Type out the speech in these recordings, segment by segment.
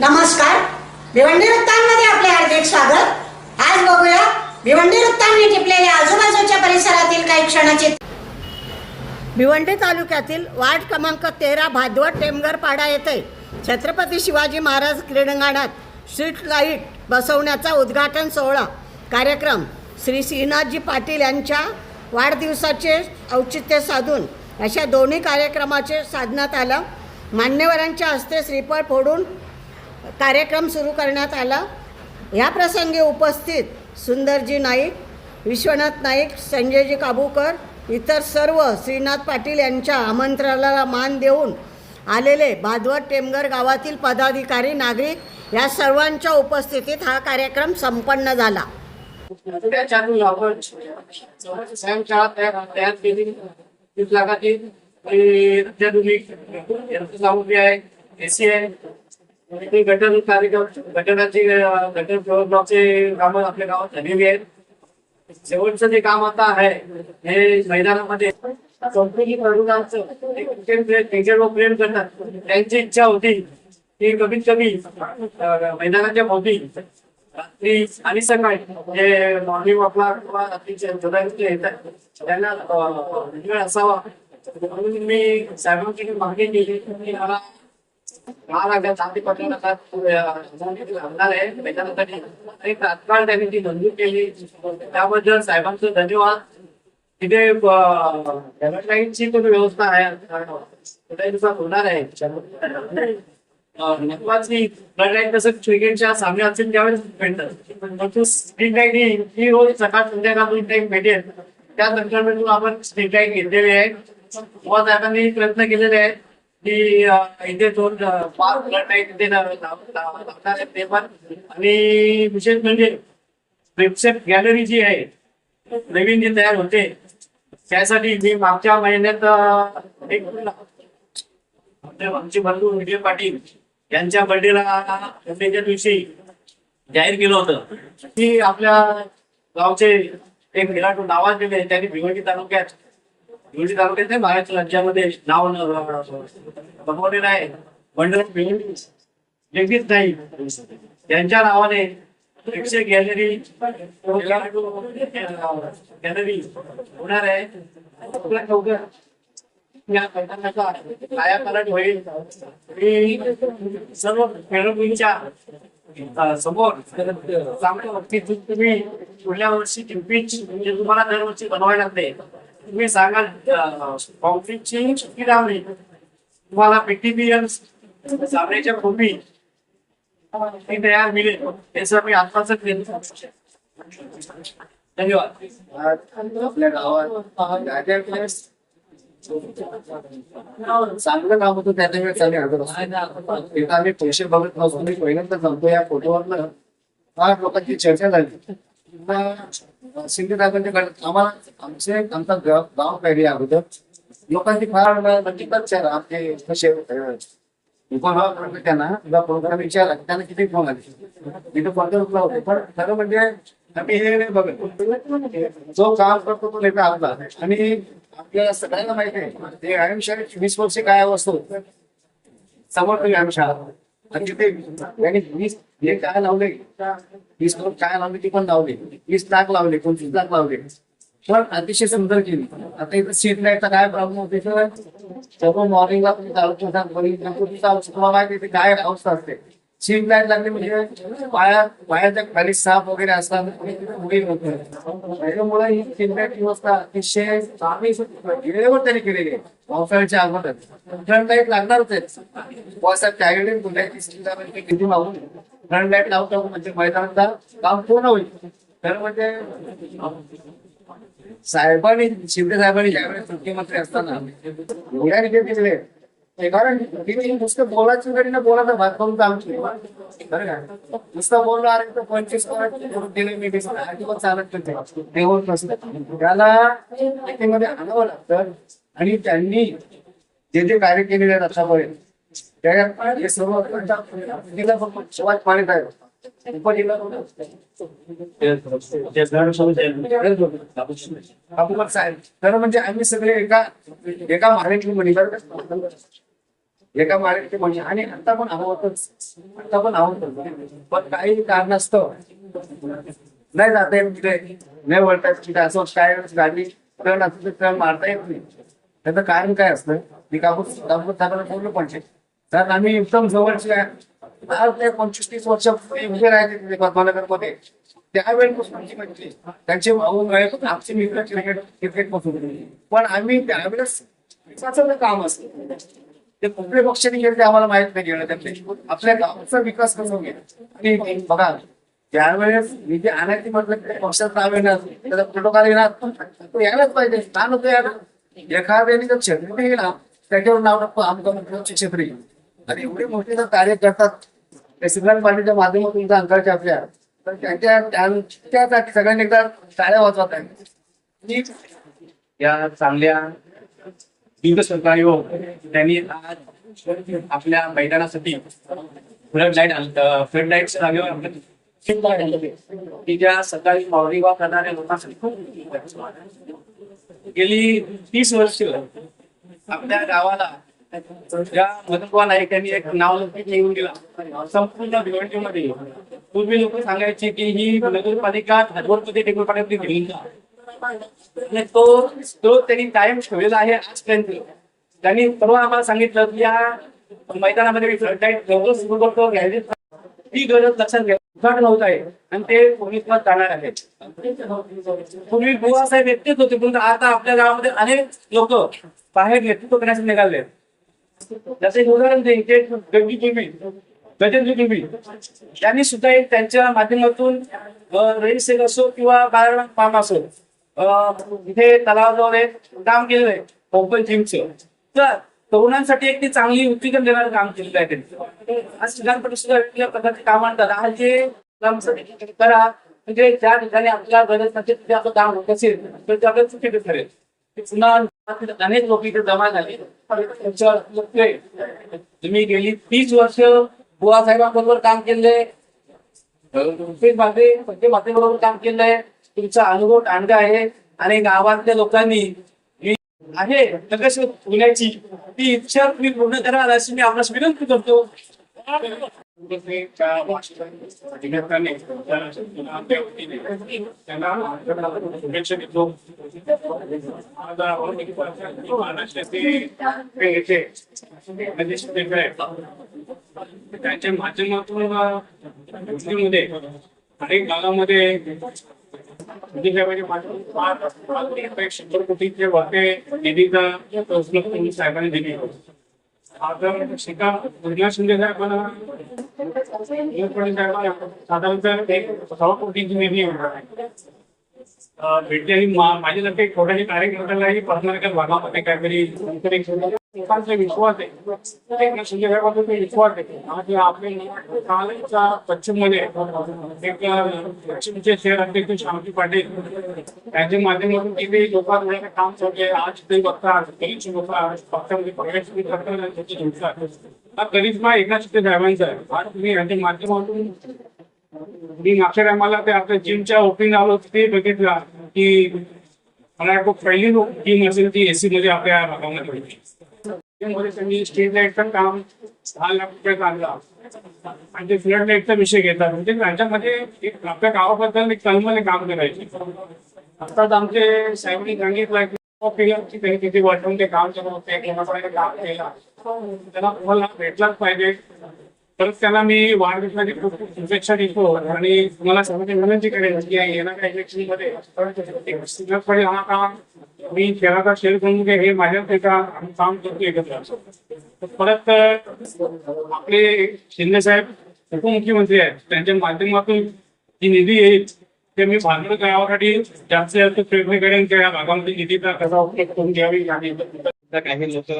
नमस्कार. भिवंडी वृत्तांमध्ये आपले हार्दिक स्वागत. आज बघूया भिवंडी वृत्तांनी टिपलेल्या आजूबाजूच्या परिसरातील काही क्षणाचे भिवंडी तालुक्यातील वार्ड क्रमांक तेरा भादवड टेमगरपाडा येथे छत्रपती शिवाजी महाराज क्रीडांगणात स्ट्रीट लाइट बसवण्याचा उद्घाटन सोहळा कार्यक्रम श्री श्रीनाथजी पाटील यांच्या वाढदिवसाचे औचित्य साधून अशा दोन्ही कार्यक्रमाचे साधण्यात आलं. मान्यवरांच्या हस्ते श्रीफळ फोडून कार्यक्रम सुरू करण्यात आला. या प्रसंगी उपस्थित सुंदरजी नाईक विश्वनाथ नाईक संजयजी काबूकर इतर सर्व श्रीनाथ पाटील यांच्या आमंत्रणाला मान देऊन आलेले भादवत टेमगर गावातील पदाधिकारी नागरिक या सर्वांच्या उपस्थितीत हा कार्यक्रम संपन्न झाला. त्याच्यातून ते गटर कार्यक्रम गटराची गटर फ्लोअर ब्लॉकचे कामं आपल्या गावात झालेली आहेत. शेवटचं जे काम आता आहे हे मैदानामध्ये कंपनी तरुणांचं क्रिकेट प्रेम करतात. त्यांची इच्छा होती की कमीत कमी मैदानाच्या भोवती रात्री आणि सकाळी जे मॉर्निंग वॉकला किंवा रात्रीचे जोडायचे येतात त्यांना वेळ असावा. म्हणून मी साहेबांची मागणी केली की मला महाराजा चांदी आहे आणि तात्काळ त्यांनी ती मंजूर केली त्याबद्दल साहेबांचं धन्यवाद तिथे लाईनची पण व्यवस्था आहे कुठेही होणार आहे महत्वाची कसं क्रिकेटच्या सामने असेल त्यावेळेस भेटतात स्ट्रीट लाइट ही रोज सकाळ संध्याकाळ दोन भेटेल त्या संकल्पनेतून आपण स्ट्रीट लाइट घेतलेली आहे. साहेबांनी प्रयत्न केलेले आहेत. की इथे दोन पाच ब्लड लाइट तिथे लावणार आहेत ते पण आणि विशेष म्हणजे वेबसाईट गॅलरी जी आहे नवीन जी तयार होते त्यासाठी मी मागच्या महिन्यात एक आमचे बंधू विजय पाटील यांच्या बर्थडेला बर्थडेच्या दिवशी जाहीर केलं होतं. की आपल्या गावचे एक खेळाडू नावाजलेले त्यांनी भिवंडी तालुक्यात भिवंडी तालुक्यात नाही महाराष्ट्र राज्यामध्ये नाव न- बनवलेलं आहे मंडळ भिवंडी जगदीश नाईक यांच्या नावाने एकशे गॅलरी गॅलरी होणार आहे. आपल्या लवकर कायापालट होईल. मी सर्व खेळाडूंच्या समोर सांगतो की तुम्ही पुढल्या वर्षी म्हणजे तुम्हाला दरवर्षी बनवायला लागते तुम्ही सांगाल कॉन्फ्लिक्टची किती लावली तुम्हाला मेटेरियल लावण्याच्या पूर्वी ती तयार मिळेल त्याचं मी आत्ताच धन्यवाद आपल्या गावात चांगलं काम होतं त्याच्या वेळेस आम्ही हजर तिथं आम्ही पैसे बघत नसतो मी पहिल्यांदा सांगतो या फोटोवर फार लोकांची चर्चा झाली मग शिंदे साहेबांच्या आम्हाला आमचे आमचा गाव गाव पाहिजे अगोदर. लोकांची फार म्हणजे चर्चा आमचे कसे त्यांना. किंवा कोणाला विचारला त्यांना किती फोन आले? मी तर पत्र उठला होते. पण खरं म्हणजे आम्ही हे नाही बघत. जो काम करतो तो नेता आपला आणि आपल्याला सगळ्यांना माहिती आहे. ते आयुष्यात वीस वर्ष काय असतो समोर व्यायामशाळा आणि तिथे त्यांनी वीस हे काय लावले? वीस करोड काय लावले? ती पण लावले. वीस लाख लावले पंचवीस लाख लावले. पण अतिशय सुंदर केली. आता इथं सीट लाईटचा काय प्रॉब्लेम होते? तर सर्व मॉर्निंगला तुम्ही चालू ठेवता तुम्हाला माहिती आहे माहिती काय अवस्था असते. सीट लाइट लागली म्हणजे पाया पायाच्या खाली साप वगैरे असतात मुली होते त्याच्यामुळे ही सीट लाइट व्यवस्था अतिशय चांगली वेळेवर त्यांनी केलेली आहे. पावसाळ्याच्या अगोदर. फ्रंट लाइट लागणारच आहेत पावसात टायगडे गुन्ह्याची सीट किती लावून फ्रंट लाइट लावतो म्हणजे मैदानाचा काम पूर्ण होईल. तर म्हणजे साहेबांनी शिंदे साहेबांनी ज्यावेळेस मुख्यमंत्री असताना एवढ्या रिजेक्ट केलेले कारण नुसतं बोलायची गडी ना बोलायचा करून काम नाही बरं का? नुसतं बोललो अरे तर पंचवीस करोड दिले मी अजिबात चालत नसतं त्याला मध्ये आणावं लागतं. आणि त्यांनी जे जे कार्य केलेले आहेत आतापर्यंत त्या सर्व तिला फक्त शिवाज पाणी आहे उपजिल्हा साहेब तर म्हणजे आम्ही सगळे एका एका महाराष्ट्र म्हणजे एका मार्गाचे म्हणजे आणि आता पण आवडतच आता पण आवडत पण काही कारणास्तव नाही जाता येत तिथे. नाही वळता येत तिथे. असं काय गाडी टर्न असतो ते टर्न मारता येत नाही. त्याचं कारण काय असतं? मी कापूस कापूस साहेबांना बोललो पाहिजे कारण आम्ही एकदम जवळचे आहे. पंचवीस तीस वर्ष उभे राहायचे तिथे पद्मानगरमध्ये त्यावेळेपासून आमची म्हणजे, त्यांचे भाऊ आमचे मित्र क्रिकेट क्रिकेटपासून पण आम्ही त्यावेळेस विकासाचं काम असतं. ते कुठले पक्षाने गेले ते आम्हाला माहीत नाही गेलं. त्यांनी आपल्या गावचा विकास कसा होईल आणि बघा त्यावेळेस निधी आणायची म्हटलं की पक्षात नाव येणार त्याचा प्रोटोकॉल येणार तो यायलाच पाहिजे. का नको यार एखाद्याने जर क्षेत्री गेला त्याच्यावर नाव टाकतो आमचा मुख्यमंत्री येईल. आणि एवढे मोठे जर कार्य करतात ते पार्टीच्या माध्यमातून जर अंकाच्या आपल्या तर त्यांच्या त्यासाठी सगळ्यांनी एकदा टाळ्या वाजवत आहेत या चांगल्या हिंदू सहकार्य त्यांनी आज आपल्या मैदानासाठी फ्लड लाइट फ्लड लाईटच्या जागेवर आपल्या की ज्या सकाळी मॉर्निंग वॉक करणाऱ्या लोकांसाठी खूप गेली तीस वर्ष आपल्या गावाला ज्या मदतवा नायकांनी एक नाव लिहून दिला. संपूर्ण भिवंडीमध्ये. पूर्वी लोक सांगायचे की ही नगरपालिका हातवरमध्ये नगरपालिका घेऊन जा आणि तो तो त्यांनी कायम ठेवलेला आहे आजपर्यंत. त्यांनी परवा आम्हाला सांगितलं की या मैदानामध्ये फ्लड लाइट सुरू करतो ही गरज लक्षात घ्या. उद्घाटन होत आहे आणि ते पोलीसला जाणार आहे. पूर्वी गोवा साहेब एकटेच होते परंतु आता आपल्या गावामध्ये अनेक लोक बाहेर नेतृत्व करण्यासाठी निघाले. जसे एक उदाहरण देईन ते गंगी पूर्वी गजेंद्र पूर्वी त्यांनी सुद्धा एक त्यांच्या माध्यमातून रजिस्टर असो किंवा बाळराम फार्म असो इथे तलावाजवळ एक काम केलेलं आहे ओपन जिमचं तर तरुणांसाठी एक ती चांगली उत्तेजन देणारं काम केलेलं आहे त्यांनी. आज ठिकाणपट्टी सुद्धा वेगवेगळ्या प्रकारचे काम आणतात. आज जे करा. म्हणजे ज्या ठिकाणी आपल्या गरज नसेल तिथे आपलं काम होत असेल तर ते आपल्याला चुकीचं ठरेल. पुन्हा अनेक लोक इथे जमा झाले. तुम्ही गेली तीस वर्ष बुवा साहेबांबरोबर काम केले रुपेश बाबे पंचे बरोबर काम केलंय तुमचा अनुभव टांडगा आहे आणि गावातल्या लोकांनी आहे नगरसेवक होण्याची ती इच्छा तुम्ही पूर्ण कराल अशी मी आपल्यास विनंती करतो. शुभेच्छा देतो त्यांच्या माध्यमातून अनेक गावामध्ये शंभर कोटीचे वाटे निधीचा साहेबांनी दिली. आता शिका दुर्गा शिंदे साहेबांना साधारणतः एक कोटीची निधी आहे. अं, भेटली आणि मा- माझ्या लक्षात छोट्याशा कार्यकर्त्यालाही पर्सनल भागामध्ये काहीतरी काहीतरी लोकांचा विश्वास आहे एकनाथ शिंदे साहेबांचा ते विश्वास आहे आणि आपले कालच्या पश्चिममध्ये एक पश्चिमचे शहर अध्यक्ष श्यामजी पाटील त्यांच्या माध्यमातून किती लोकांना काम चालू आहे आज ते बघतात कधीची लोक पक्षामध्ये प्रवेश करतात त्यांची त्याची हिंसा हा करिश्मा एकनाथ शिंदे साहेबांचा आहे आज तुम्ही यांच्या माध्यमातून मी मागच्या टायमाला ते आपल्या जिमच्या ओपनिंग आलो ते बघितलं की मला वाटतं पहिली टीम असेल ती एसी मध्ये आपल्या भागामध्ये होती. त्यांनी स्ट्रीट लाईटचं काम दहा लाख रुपये आणला आणि ते फ्लड लाईटचा विषय घेतात म्हणजे त्यांच्यामध्ये एक आपल्या गावाबद्दल एक तळमळे काम करायचे. आता आमचे साहेबांनी सांगितलं की पिलरची त्यांनी किती वाटून ते काम करत होते काम केलं. त्यांना तुम्हाला भेटलाच पाहिजे. परत त्यांना मी वाढदिवसाची खूप खूप शुभेच्छा देतो. आणि तुम्हाला सर्वांची विनंती करेल की येणाऱ्या इलेक्शनमध्ये एक हा काम मी खेळाचा शेअर करून घे हे माझ्याच एका काम करतो एकत्र. परत आपले शिंदे साहेब उपमुख्यमंत्री आहेत. त्यांच्या माध्यमातून जी निधी येईल ते मी भांडवल गावासाठी जास्तीत जास्त प्रयत्न करेन की या भागामध्ये निधीचा कसा उपयोग करून घ्यावी आणि काही लोक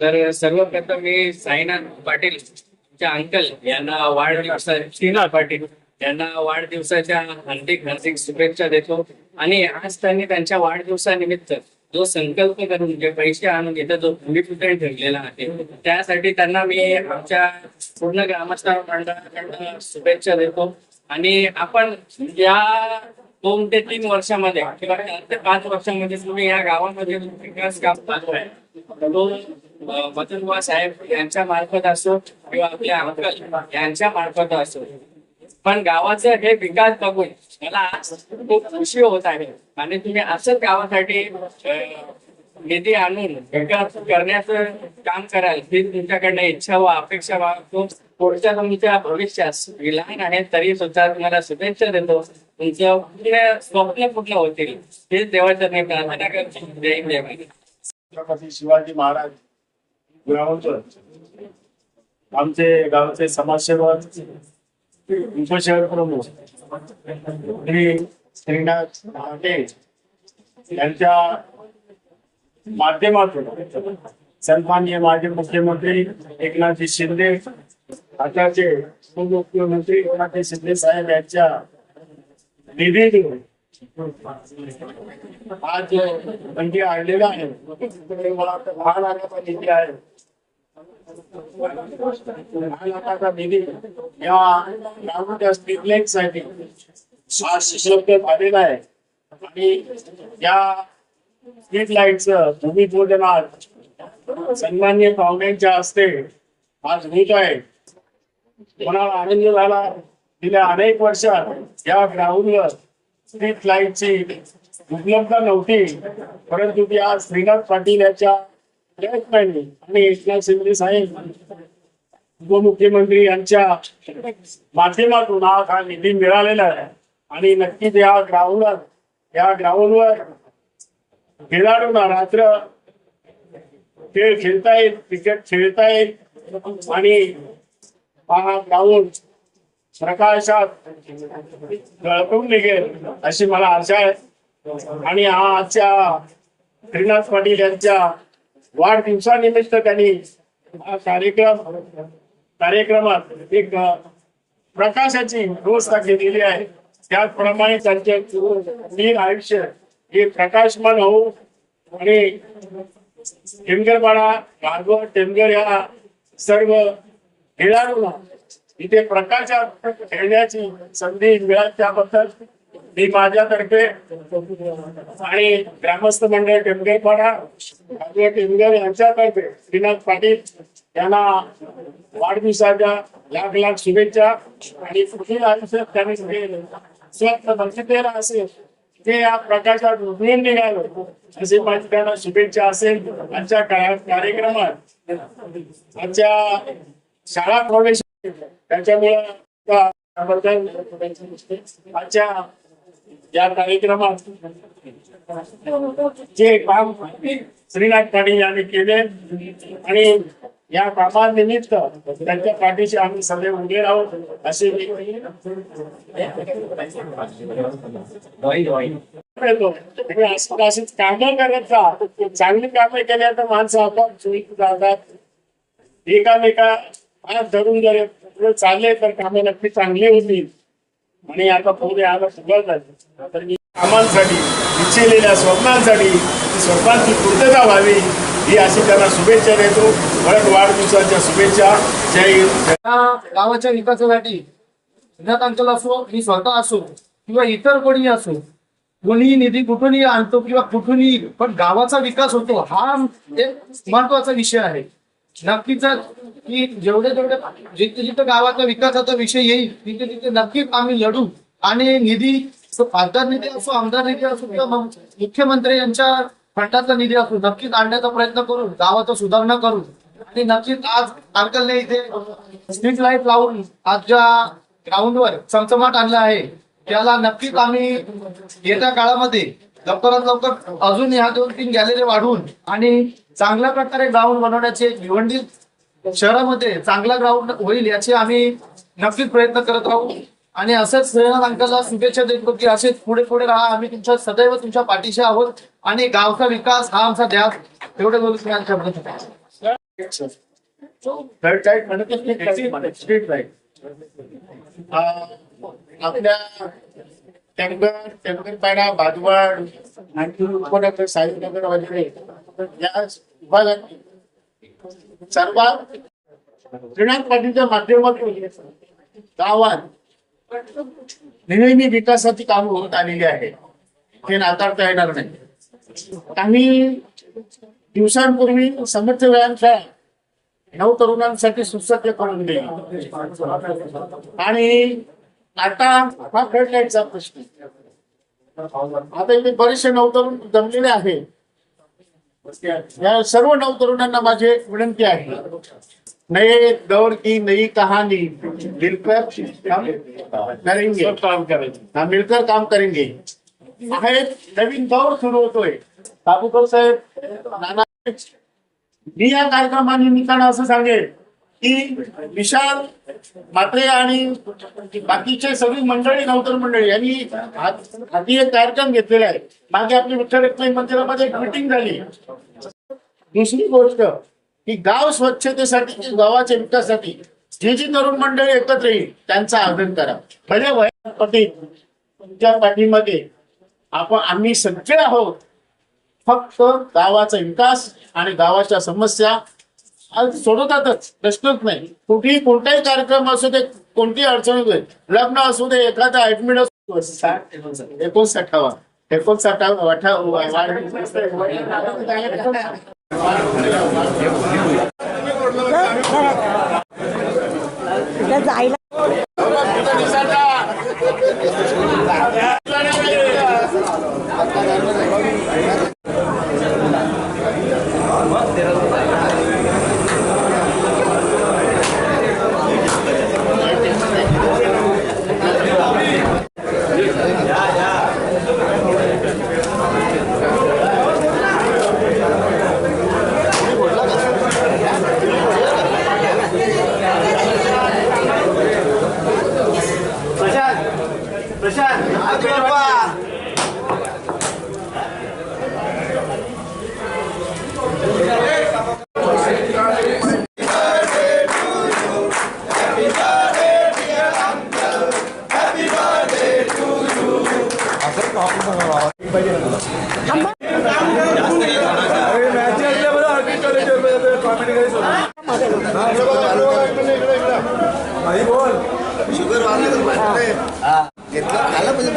तर सर्वप्रथम मी साईनाथ पाटील चे अंकल यांना वाढदिवसा श्रीनाथ पाटील यांना वाढदिवसाच्या हार्दिक हार्दिक शुभेच्छा देतो. आणि आज त्यांनी त्यांच्या वाढदिवसानिमित्त जो संकल्प करून जे पैसे आणून इथं जो भूमिपुत्र ठेवलेला आहे त्यासाठी त्यांना मी आमच्या पूर्ण ग्रामस्थांकडनं शुभेच्छा देतो. आणि आपण या दोन ते तीन वर्षामध्ये किंवा चार ते पाच वर्षामध्ये तुम्ही या गावामध्ये विकास काम चालू आहे तो अं, साहेब यांच्या मार्फत असो किंवा आपल्या अंकल यांच्या मार्फत असो. पण गावाचं हे विकास बघून मला खूप खुशी होत आहे. आणि तुम्ही असंच गावासाठी निधी आणून विकास करण्याचं काम कराल ही तुमच्याकडनं इच्छा व अपेक्षा वागतो पुढच्या तुमच्या भविष्यास मी लहान आहे तरी सुद्धा तुम्हाला शुभेच्छा देतो. तुमचं पूर्ण स्वप्न पूर्ण होतील. हे नाही प्रार्थना करतो. जय हिंद, छत्रपती शिवाजी महाराज. ग्राउंडवर आमचे गावचे समाजसेवक उपशहर प्रमुख श्री श्रीनाथ महाटे यांच्या माध्यमातून सन्माननीय माजी मुख्यमंत्री एकनाथजी शिंदे आताचे उपमुख्यमंत्री एकनाथजी शिंदे साहेब यांच्या निधीतून आज निधी आणलेला आहे. मला वाटतं दहा लाखाचा निधी आहे. लाखाचा निधी या स्ट्रीट लाइटसाठी आज उपलब्ध झालेला आहे. आणि या स्ट्रीट लाईटचं भूमिपूजन आज सन्मान्य पाहुण्यांच्या हस्ते आज होत आहे. कोणाला आनंद झाला गेल्या अनेक वर्षात या ग्राउंडवर स्ट्रीट लाईटची उपलब्ध नव्हती. परंतु ती आज श्रीनाथ पाटील याच्या प्रयत्नांनी आणि एकनाथ शिंदे साहेब उपमुख्यमंत्री यांच्या माध्यमातून आज हा निधी मिळालेला आहे. आणि नक्कीच या ग्राउंडवर या ग्राउंडवर खेळाडूंना रात्र खेळ खेळता येईल क्रिकेट खेळता येईल आणि हा ग्राउंड प्रकाशात झळकून निघेल अशी मला आशा आहे. आणि हा आजच्या श्रीनाथ पाटील यांच्या वाढदिवसानिमित्त त्यांनी हा कार्यक्रम कार्यक्रमात एक प्रकाशाची व्यवस्था केलेली आहे. त्याचप्रमाणे त्यांचे नीर आयुष्य हे प्रकाशमान होऊ आणि टेमगरपाडा भागवत टेमगर या सर्व खेळाडूंना इथे प्रकाशात खेळण्याची संधी मिळाली त्याबद्दल. मी माझ्यातर्फे आणि ग्रामस्थ मंडळ टेमगेपाडा भागवत टेमगर यांच्यातर्फे श्रीनाथ पाटील यांना वाढदिवसाच्या लाख लाख शुभेच्छा आणि पुढील आयुष्यात त्यांनी स्वच्छ स्वतः असेल ते या प्रकाशात उजळून निघालं. असे माझी त्यांना शुभेच्छा असेल. आजच्या कार्यक्रमात आजच्या शाळा प्रवेश त्यांच्यामुळे आजच्या या कार्यक्रमात जे काम श्रीनाथ पाटील यांनी केले आणि या कामानिमित्त त्यांच्या पाठीशी आम्ही सगळे उभे राहू असे मी अशीच कामं करत राहा चांगली कामं केल्या तर माणसं आपण जातात. एकामेका हात धरून जर चालले तर कामे नक्की चांगली होतील. आणि आता पुढे आला सुरुवात झाली. तर मी कामांसाठी इच्छिलेल्या स्वप्नांसाठी स्वप्नांची पूर्तता व्हावी ही अशी त्यांना शुभेच्छा देतो. परत वाढदिवसाच्या शुभेच्छा. जय हिंद. गावाच्या विकासासाठी सिद्धार्थ अंकल असो मी स्वतः असो किंवा इतर कोणी असो कोणी निधी कुठूनही आणतो किंवा कुठूनही पण गावाचा विकास होतो हा एक महत्त्वाचा विषय आहे. नक्कीच की जेवढे जेवढे जिथे जिथे गावाचा विकासाचा विषय येईल तिथे तिथे नक्कीच आम्ही लढू. आणि निधी खासदार निधी असो आमदार निधी असो किंवा मुख्यमंत्री यांच्या फंडाचा निधी असो नक्कीच आणण्याचा प्रयत्न करू गावाचा सुधारणा करू. आणि नक्कीच आज अंकलने इथे स्ट्रीट लाइट लावून आज ज्या ग्राउंडवर चमचमाट आणला आहे त्याला नक्कीच आम्ही येत्या काळामध्ये लवकरात लवकर अजून ह्या दोन तीन गॅलरी वाढवून आणि चांगल्या प्रकारे ग्राउंड बनवण्याचे एक भिवंडी शहरामध्ये चांगला ग्राउंड होईल याचे आम्ही नक्कीच प्रयत्न करत राहू आणि असंच श्रीनाथ अंकाला शुभेच्छा देतो की असेच पुढे पुढे राहा आम्ही तुमच्या सदैव तुमच्या पाठीशी आहोत आणि गावचा विकास हा आमचा ध्यास एवढे बोलून मी आमच्या थर्ड आपल्या टेंबर टेंबरपाडा भादवाड आणखी उपनगर साईनगर वगैरे. या विभागात सर्वात श्रीनाथ पाटीलच्या माध्यमातून गावात नेहमी विकासाची काम होत आलेली आहे. ते नाकारता येणार नाही. काही दिवसांपूर्वी समर्थ वेळांच्या नऊ तरुणांसाठी सुसज्ज करून दिली. आणि आता हा फ्लड लाईटचा प्रश्न आता इथे बरेचसे नवतरुण जमलेले आहेत. या सर्व नवतरुणांना माझी एक विनंती आहे. नये दौर की नई कहानी मिलकर काम करेंगे. काम हा, मिलकर काम करेंगे. नवीन दौर सुरू होतोय. काबूकर साहेब नाना मी या कार्यक्रमानिमित्तानं असं सांगेन. की विशाल मात्रे आणि बाकीचे सगळी मंडळी नवतर मंडळी यांनी हाती एक कार्यक्रम घेतलेला आहे. मागे आपली विठ्ठल रखमाई मंदिरामध्ये एक मिटिंग झाली. दुसरी गोष्ट की गाव स्वच्छतेसाठी गावाच्या विकासासाठी जी जी तरुण मंडळी एकत्र येईल त्यांचा आदर करा. भले वया तुमच्या पाठीमध्ये आपण आम्ही सगळे आहोत फक्त गावाचा विकास आणि गावाच्या समस्या सोडवतातच प्रश्नच नाही कुठेही कोणताही कार्यक्रम असू दे कोणतीही अडचण असू दे लग्न असू दे एखादा ऍडमिट असू दे, एकोणसाठावा एकोणसाठावा शुगर वाढलं घेतलं खाल्लं म्हणजे